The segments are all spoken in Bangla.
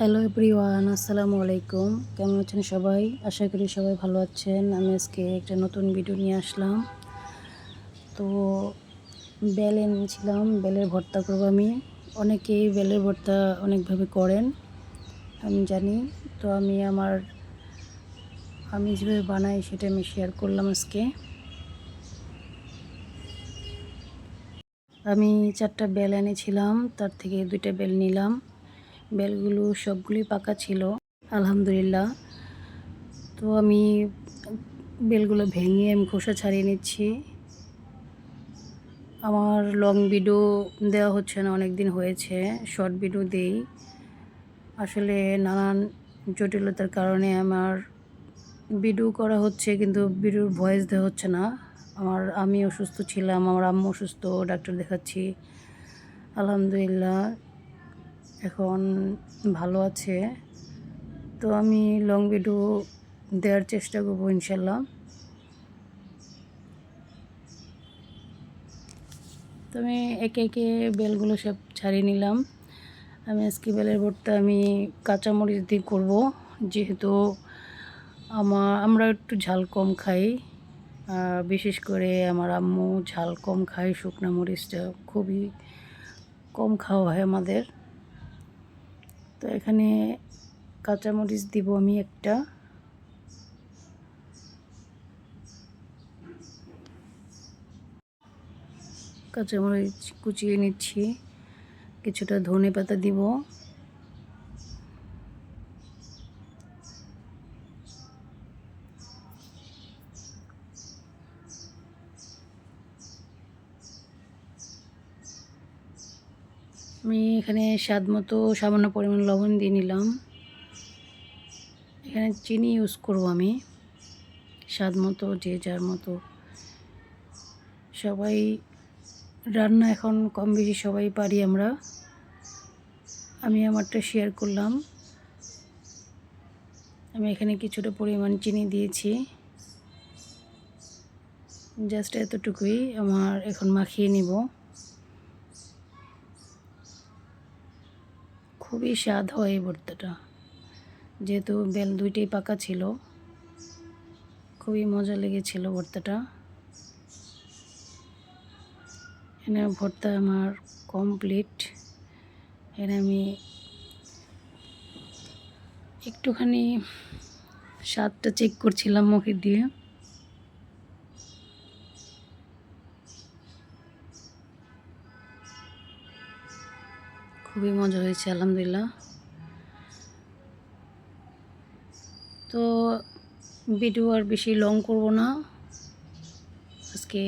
হ্যালো এভরিওয়ান আসসালামু আলাইকুম। কেমন আছেন সবাই? আশা করি সবাই ভালো আছেন। আমি আজকে একটা নতুন ভিডিও নিয়ে আসলাম। তো বেল এনেছিলাম, বেলের ভর্তা করব আমি। অনেকেই বেলের ভর্তা অনেকভাবে করেন, আমি জানি। তো আমি আমার, আমি যেভাবে বানাই সেটা আমি শেয়ার করলাম আজকে। আমি চারটা বেল এনেছিলাম, তার থেকে দুইটা বেল নিলাম। বেলগুলো সবগুলি পাকা ছিল, আলহামদুলিল্লাহ। তো আমি বেলগুলো ভেঙে আমি খোসা ছাড়িয়ে নিচ্ছি। আমার লং ভিডিও দেওয়া হচ্ছে না অনেক দিন হয়েছে শর্ট ভিডিও দেই। আসলে নানান জটিলতার কারণে আমার ভিডিও করা হচ্ছে, কিন্তু ভিডিওর ভয়েস দেওয়া হচ্ছে না। আমার আমি অসুস্থ ছিলাম, আমার আম্মু অসুস্থ, ডাক্তার দেখাচ্ছি। আলহামদুলিল্লাহ। এখন ভালো আছে। তো আমি লং ভিডিও দেওয়ার চেষ্টা করব ইনশাল্লাহ। তো আমি একে একে বেলগুলো সব ছাড়িয়ে নিলাম। আমি আজকে বেলের ভর্তা আমি কাঁচামরিচ দিয়ে করব, যেহেতু আমার আমরা একটু ঝাল কম খাই। বিশেষ করে আমার আম্মু ঝাল কম খায়, শুকনা মরিচটা খুবই কম খাওয়া হয় আমাদের। তো এখানে কাঁচামরিচ দিব আমি একটা। কাঁচামরিচ কুচিয়ে নিচ্ছি। কিছুটা ধনে পাতা দিব। আমি এখানে স্বাদ মতো সামান্য পরিমাণ লবণ দিয়ে নিলাম। এখানে চিনি ইউজ করব আমি। স্বাদ মতো, যে যার মতো। সবাই রান্না এখন কম বেশি সবাই পারি আমরা। আমি আমারটা শেয়ার করলাম। আমি এখানে কিছুটা পরিমাণ চিনি দিয়েছি। জাস্ট এতটুকুই আমার এখন মাখিয়ে নিব। খুবই স্বাদ হয় এই ভর্তাটা। যেহেতু বেল দুইটাই পাকা ছিল, খুবই মজা লেগেছিল ভর্তাটা। এখানে ভর্তা আমার কমপ্লিট এখানে আমি একটুখানি স্বাদটা চেক করছিলাম মুখে দিয়ে। খুবই মজা হয়েছে, আলহামদুলিল্লাহ। তো ভিডিও আর বেশি লং করব না। আজকে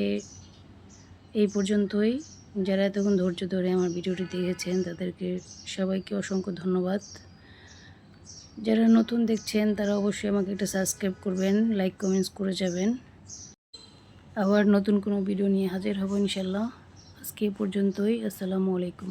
এই পর্যন্তই। যারা এতক্ষণ ধৈর্য ধরে আমার ভিডিওটি দেখেছেন, তাদেরকে সবাইকে অসংখ্য ধন্যবাদ। যারা নতুন দেখছেন, তারা অবশ্যই আমাকে একটা সাবস্ক্রাইব করবেন লাইক কমেন্টস করে যাবেন। আবার নতুন কোনো ভিডিও নিয়ে হাজির হব ইনশাল্লাহ। আজকে পর্যন্তই, আসসালামু আলাইকুম।